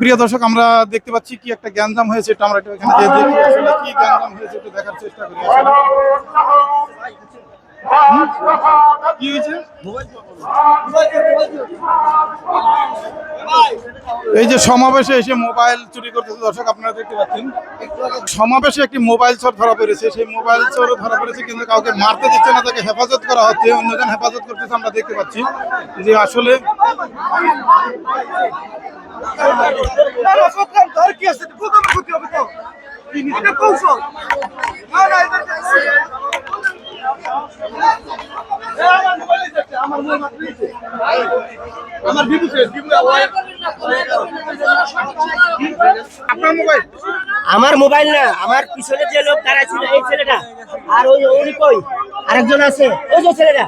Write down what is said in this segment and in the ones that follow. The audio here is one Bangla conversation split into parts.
প্রিয় দর্শক, আমরা দেখতে পাচ্ছি কি একটা গ্যাঞ্জাম হয়েছে, এটা আমরা এখানে যে দেখি, আসলে কি গ্যাঞ্জাম হয়েছে একটু দেখার চেষ্টা করি। কি হয়েছে? এই যে সমাবেশে এসে মোবাইল চুরি করতেছে, দর্শক, আপনারা দেখতে পাচ্ছেন। সমাবেশে একটি মোবাইল চোর ধরা পড়েছে, সেই মোবাইল চোর ধরা পড়েছে, কিন্তু কাউকে মারতে দিচ্ছে না, তাকে হেফাজত করা হচ্ছে, অন্যজন হেফাজত করতেছে, আমরা দেখতে পাচ্ছি। যে আসলে আপনার মোবাইল আমার মোবাইল না, আমার পিছনে যে লোক দাঁড়ায় ছিল এই ছেলেটা। আর ওই উনি কই? আরেকজন আছে। ওই যে ছেলেটা।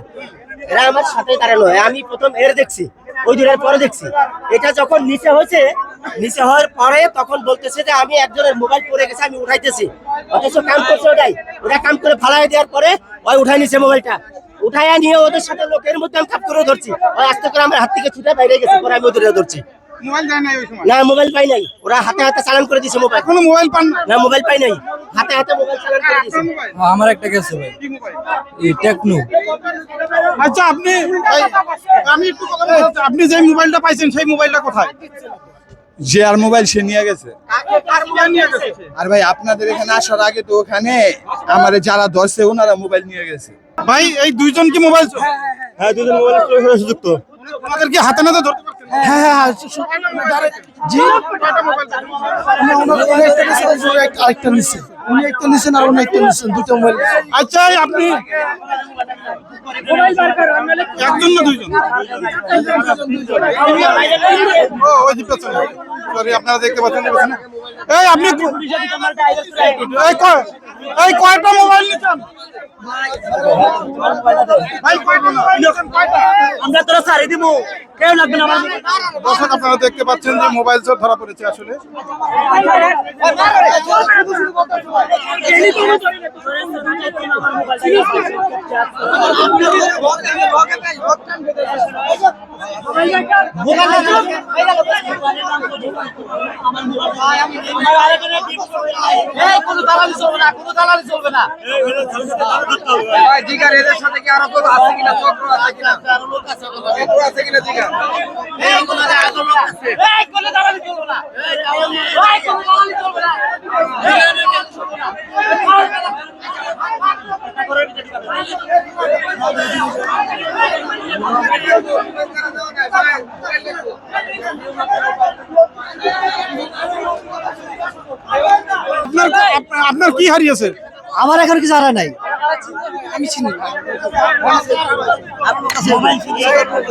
এরা আমার সাথে দাঁড়ানো। আমি প্রথম এর দেখছি। ওই দুটার পরে দেখছি। এটা যখন নিচে হয়েছে নিচে হওয়ার পরে তখন বলতেছে যে আমি একজনের মোবাইল পড়ে গেছে আমি উঠাইতেছি। অথচ কাম করছে ওটাই। ওটা কাম করে ফালাই দেওয়ার পরে ওই উঠাই নিছে মোবাইলটা উঠাইয়া নিয়ে ওদের সাথে লোকের মধ্যে আমি কাপ করে ধরছি। ওই আস্তে করে আমার হাত থেকে ছুটে বাইরে গেছে পরে আমি ওদের ধরছি। না মোবাইল পাই নাই। ওরা হাতে হাতে চালান করে দিছে মোবাইল এখনও মোবাইল পান না? মোবাইল পাই নাই। হাতে হাতে মোবাইল চালান করে আমার একটা গেছে ভাই এই টেকনো আচ্ছা আপনি আমি একটু কথা বলতে আপনি যে মোবাইলটা পাইছেন সেই মোবাইলটা কোথায় যে আর মোবাইল সে নিয়ে গেছে কে নিয়ে গেছে আর ভাই আপনাদের এখানে আসার আগে তো ওখানে আমার যারা ধরছে ওনারা মোবাইল নিয়ে গেছে ভাই এই দুইজন কি মোবাইল হ্যাঁ দুজন মোবাইল ওনাদের কি হাতে নাতে ধরতে হ্যাঁ হ্যাঁ জি আরেকটা নিচ্ছে উনি একটা নিচ্ছেন আর উনি একটা নিচ্ছেন দুটো মোবাইল আচ্ছা এই আপনি একজন না দুইজন? ও ওই যে পেছনে। সরি আপনারা দেখতে পাচ্ছেন পেছনে? এই আপনি এই কয়টা মোবাইল নিছেন? আমরা তোরা সারি দিব কেউ লাগবে না দর্শক আপনারা দেখতে পাচ্ছেন যে মোবাইল চোর ধরা পড়েছে আসলে। কোনো দালালি চলবে না কোনো দালালি চলবে না জিগার এদের সাথে কি আরও কেউ আছে কিনা চক্র আছে কিনা চক্র আছে কিনা জিগার কোনো দালালি চলবে না কোনো দালালি চলবে না আপ- আপনার কি হারিয়েছে? আমার এখন কিছু হারা নাই। আমি চিনি।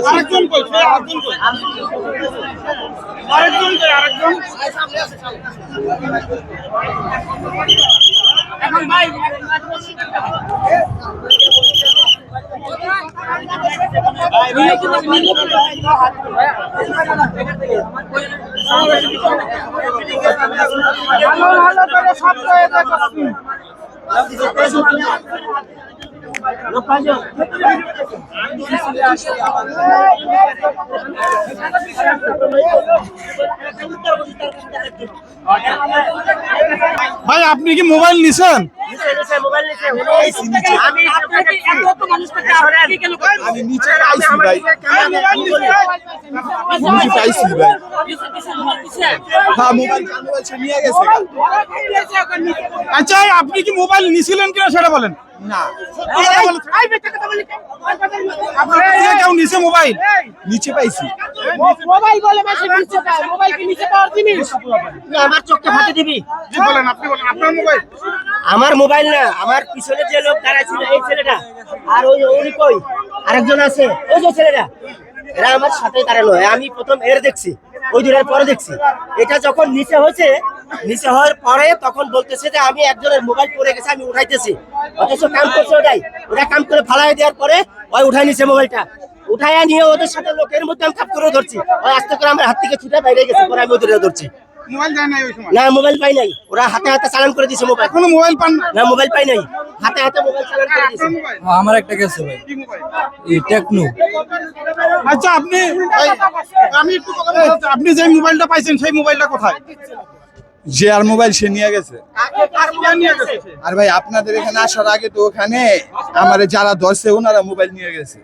আরেকজন কই? ভাই আপনি কি মোবাইল নিছেন? আপনি পাইছি পাইছি মোবাইল। আচ্ছা আপনি কি মোবাইল নিছিলেন কিনা সেটা বলেন কেউ নিচে পাইছি মোবাইল নিচে জিনিস আমার চোখটা দিবি বলেন, আপনি বলেন, আপনার মোবাইল। আমার মোবাইল না, আমার পিছনে যে লোক দাঁড়ায় ছিল, এই ছেলেটা। আর ওই উনি কই? আরেকজন আছে। ওই যে ছেলেটা। এরা আমার সাথে দাঁড়ানো। হয় আমি প্রথম এর দেখছি, ওই দুটার পরে দেখছি। এটা যখন নিচে হয়েছে, নিচে হওয়ার পরে তখন বলতেছে যে আমি একজনের মোবাইল পড়ে গেছে, আমি উঠাইতেছি। অথচ কাম করছে ওটাই। ওটা কাম করে ফালাই দেওয়ার পরে ওই উঠাই নিছে মোবাইলটা। উঠাইয়া নিয়ে ওদের সাথে লোকের মধ্যে আমি কাপ করে ধরছি। ওই আস্তে করে আমার হাত থেকে ছুটে বাইরে গেছে, পরে আমি ওদের ধরছি। মোবাইল যায় নাই ওই সময়। না মোবাইল পাই নাই। ওরা হাতে হাতে চালান করে দিছে মোবাইল। এখনও মোবাইল পান না? না মোবাইল পাই নাই। হাতে হাতে মোবাইল চালান করে দিছে। আমার একটা গেছে ভাই। কি মোবাইল? এই টেকনো। আচ্ছা আপনি আমি একটু কথা বলতে আপনি যে মোবাইলটা পাইছেন সেই মোবাইলটা কোথায়? যে আর মোবাইল সে নিয়ে গেছে। কার মোবাইল নিয়ে গেছে? সে? আর ভাই আপনাদের এখানে আসার আগে তো ওখানে আমার যারা ধরছে ওনারা মোবাইল নিয়ে গেছে।